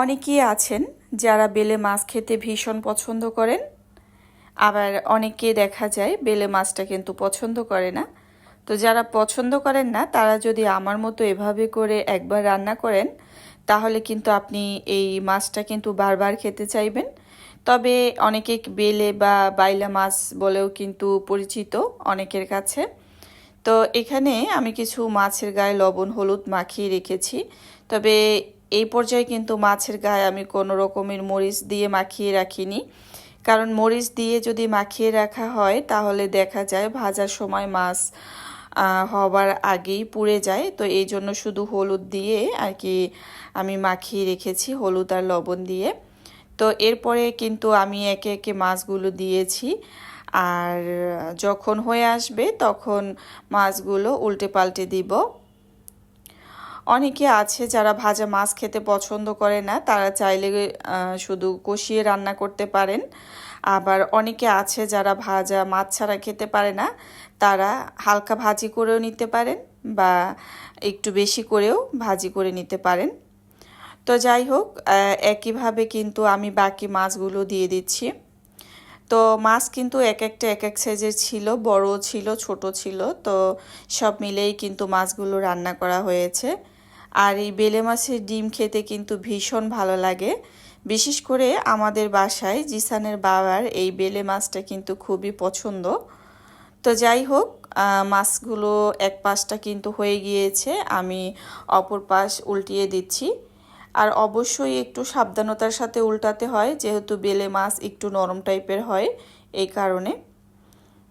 অনেকেই আছেন যারা বেলে মাছ খেতে ভীষণ পছন্দ করেন। আবার অনেকে দেখা যায় বেলে মাছটা কিন্তু পছন্দ করে না। তো যারা পছন্দ করেন না, তারা যদি আমার মতো এভাবে করে একবার রান্না করেন, তাহলে কিন্তু আপনি এই মাছটা কিন্তু বারবার খেতে চাইবেন। তবে অনেকে বেলে বা বাইলা মাছ বলেও কিন্তু পরিচিত অনেকের কাছে। তো এখানে আমি কিছু মাছের গায়ে লবণ, হলুদ মাখিয়ে রেখেছি। তবে এই পর্যায়ে কিন্তু মাছের গায়ে আমি কোনো রকমের মরিচ দিয়ে মাখিয়ে রাখিনি। কারণ মরিচ দিয়ে যদি মাখিয়ে রাখা হয়, তাহলে দেখা যায় ভাজার সময় মাছ হবার আগেই পুড়ে যায়। তো এই জন্য শুধু হলুদ দিয়ে আর কি আমি মাখিয়ে রেখেছি, হলুদ আর লবণ দিয়ে। তো এরপরে কিন্তু আমি একে একে মাছগুলো দিয়েছি। আর যখন হয়ে আসবে, তখন মাছগুলো উল্টে পাল্টে দিব। অনেকে আছে যারা ভাজা মাছ খেতে পছন্দ করে না, তারা চাইলে শুধু কষিয়ে রান্না করতে পারেন। আবার অনেকে আছে যারা ভাজা মাছ ছাড়া খেতে পারে না, তারা হালকা ভাজি করেও নিতে পারেন বা একটু বেশি করেও ভাজি করে নিতে পারেন। তো যাই হোক একইভাবে কিন্তু আমি বাকি মাছগুলো দিয়ে দিচ্ছি। তো মাছ কিন্তু এক একটা এক এক সাইজের ছিল বড় ছিল, ছোট ছিল, তো সব মিলেই কিন্তু মাছগুলো রান্না করা হয়েছে। আর এই বেলে মাছের ডিম খেতে কিন্তু ভীষণ ভালো লাগে। বিশেষ করে আমাদের বাসায় জিসানের বাবার এই বেলে মাছটা কিন্তু খুবই পছন্দ। তো যাই হোক মাছগুলো এক পাশটা কিন্তু হয়ে গিয়েছে, আমি অপর পাশ উল্টিয়ে দিচ্ছি। আর অবশ্যই একটু সাবধানতার সাথে উল্টাতে হয়, যেহেতু বেলে মাছ একটু নরম টাইপের হয়, এই কারণে।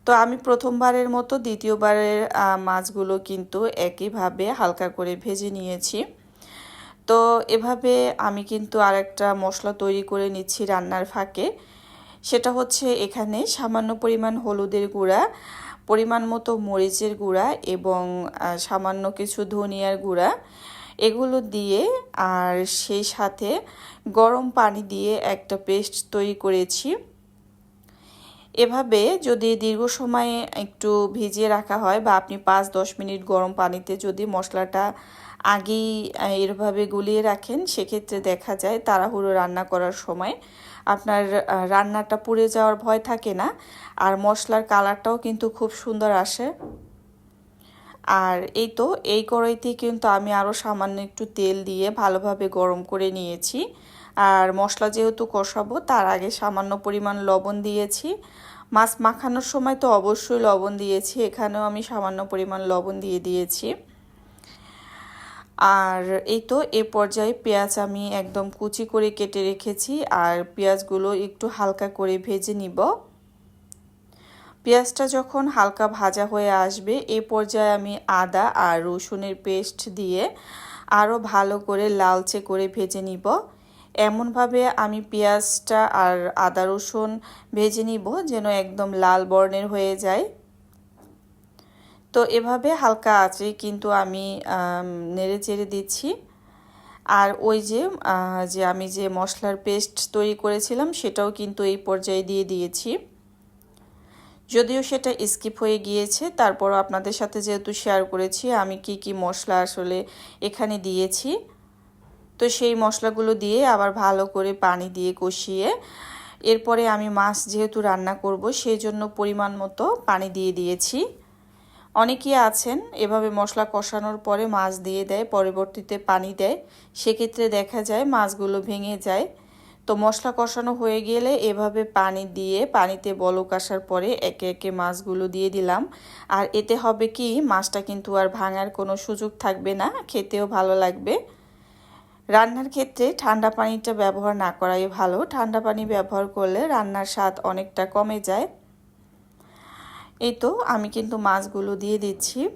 তো আমি প্রথমবারের মতো দ্বিতীয়বারের মাছগুলো কিন্তু একইভাবে হালকা করে ভেজে নিয়েছি। তো এভাবে আমি কিন্তু আরেকটা মশলা তৈরি করে নিচ্ছি রান্নার ফাঁকে। সেটা হচ্ছে এখানে সামান্য পরিমাণ হলুদের গুঁড়া, পরিমাণ মতো মরিচের গুঁড়া এবং সামান্য কিছু ধনিয়ার গুঁড়া। এগুলো দিয়ে আর সেই সাথে গরম পানি দিয়ে একটা পেস্ট তৈরি করেছি। এভাবে যদি দীর্ঘ সময় একটু ভিজিয়ে রাখা হয় বা আপনি পাঁচ, দশ মিনিট গরম পানিতে যদি মশলাটা আগেই এরভাবে গুলিয়ে রাখেন, সেক্ষেত্রে দেখা যায় তাড়াহুড়ো রান্না করার সময় আপনার রান্নাটা পুড়ে যাওয়ার ভয় থাকে না। আর মশলার কালারটাও কিন্তু খুব সুন্দর আসে। আর এই তো, এই কড়াইতে কিন্তু আমি আরও সামান্য একটু তেল দিয়ে ভালোভাবে গরম করে নিয়েছি। আর মশলা যেহেতু কষাবো, তার আগে সামান্য পরিমাণ লবণ দিয়েছি। মাছ মাখানোর সময় তো অবশ্যই লবণ দিয়েছি, এখানেও আমি সামান্য পরিমাণ লবণ দিয়ে দিয়েছি। আর এই তো, এ পর্যায়ে পেঁয়াজ আমি একদম কুচি করে কেটে রেখেছি, আর পেঁয়াজগুলো একটু হালকা করে ভেজে নিব। পেঁয়াজটা যখন হালকা ভাজা হয়ে আসবে, এ পর্যায়ে আমি আদা আর রসুনের পেস্ট দিয়ে আরও ভালো করে লালচে করে ভেজে নিব। এমনভাবে আমি পেঁয়াজটা আর আদা রসুন ভেজে নিব যেন একদম লাল বর্ণের হয়ে যায়। তো এভাবে হালকা আছে কিন্তু আমি নেড়ে চেড়ে দিচ্ছি। আর ওই যে যে আমি যে মশলার পেস্ট তৈরি করেছিলাম সেটাও কিন্তু এই পর্যায়ে দিয়ে দিয়েছি। যদিও সেটা স্কিপ হয়ে গিয়েছে, তারপরও আপনাদের সাথে যেহেতু শেয়ার করেছি, আমি কি কি মশলা আসলে এখানে দিয়েছি। তো সেই মশলাগুলো দিয়ে আবার ভালো করে পানি দিয়ে কষিয়ে এরপরে আমি মাছ যেহেতু রান্না করব, সেই জন্য পরিমাণ মতো পানি দিয়ে দিয়েছি। অনেকেই আছেন, এভাবে মশলা কষানোর পরে মাছ দিয়ে দেয়, পরবর্তীতে পানি দেয়। সেক্ষেত্রে দেখা যায় মাছগুলো ভেঙে যায়। তো মশলা কষানো হয়ে গেলে এভাবে পানি দিয়ে, পানিতে বলক আসার পরে একে একে মাছগুলো দিয়ে দিলাম। আর এতে হবে কি, মাছটা কিন্তু আর ভাঙার কোনো সুযোগ থাকবে না, খেতেও ভালো লাগবে। রান্নার ক্ষেত্রে ঠান্ডা পানিটা ব্যবহার না করাই ভালো। ঠান্ডা পানি ব্যবহার করলে রান্নার স্বাদ অনেকটা কমে যায়। এই তো আমি কিন্তু মাছগুলো দিয়ে দিচ্ছি।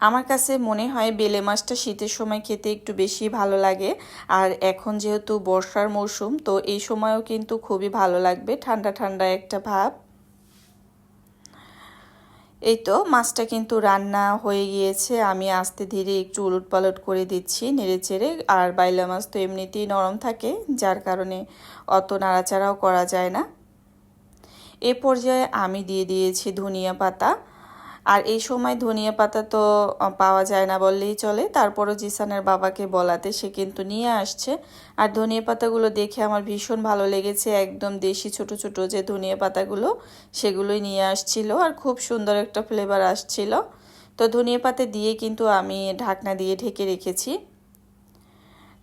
আমার কাছে মনে হয় বেলে মাছটা শীতের সময় খেতে একটু বেশি ভালো লাগে। আর এখন যেহেতু বর্ষার মৌসুম তো এই সময়ও কিন্তু খুবই ভালো লাগবে। ঠান্ডা ঠান্ডা একটা ভাব। এই তো মাছটা কিন্তু রান্না হয়ে গিয়েছে। আমি আস্তে ধীরে একটু উলট পালট করে দিচ্ছি নেড়ে চেড়ে। আর বাইলা মাছ তো এমনিতেই নরম থাকে, যার কারণে অত নাড়াচাড়াও করা যায় না। এ পর্যায়ে আমি দিয়ে দিয়েছি ধনিয়া পাতা। আর এই সময় ধনিয়া পাতা তো পাওয়া যায় না বললেই চলে। তারপরও জিসানের বাবাকে বলাতে সে কিন্তু নিয়ে আসছে। আর ধনিয়া পাতাগুলো দেখে আমার ভীষণ ভালো লেগেছে। একদম দেশি ছোট ছোট যে ধনিয়া পাতাগুলো, সেগুলোই নিয়ে আসছিল। আর খুব সুন্দর একটা ফ্লেভার আসছিল। তো ধনিয়া পাতা দিয়ে কিন্তু আমি ঢাকনা দিয়ে ঢেকে রেখেছি।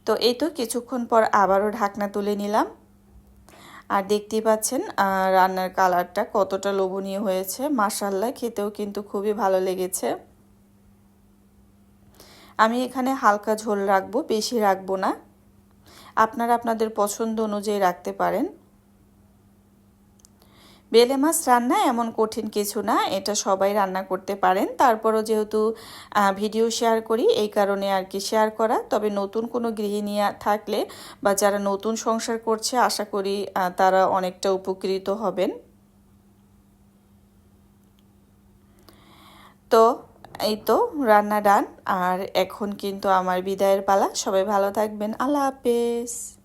তো এই তো কিছুক্ষণ পর আবারও ঢাকনা তুলে নিলাম। আর দেখতেই পাচ্ছেন রান্নার কালারটা কতটা লোভনীয় হয়েছে। মাসাল্লা খেতেও কিন্তু খুবই ভালো লেগেছে। আমি এখানে হালকা ঝোল রাখব, বেশি রাখব না। আপনারা আপনাদের পছন্দ অনুযায়ী রাখতে পারেন। বেলে মাছ রান্না এমন কঠিন কিছু না, এটা সবাই রান্না করতে পারেন। তারপরও যেহেতু ভিডিও শেয়ার করি, এই কারণে আর কি শেয়ার করা। তবে নতুন কোনো গৃহিণী থাকলে বা যারা নতুন সংসার করছে, আশা করি তারা অনেকটা উপকৃত হবেন। তো, এই তো রান্না ডান। আর এখন কিন্তু আমার বিদায়ের পালা। সবাই ভালো থাকবেন। আল্লাহ হাফেজ।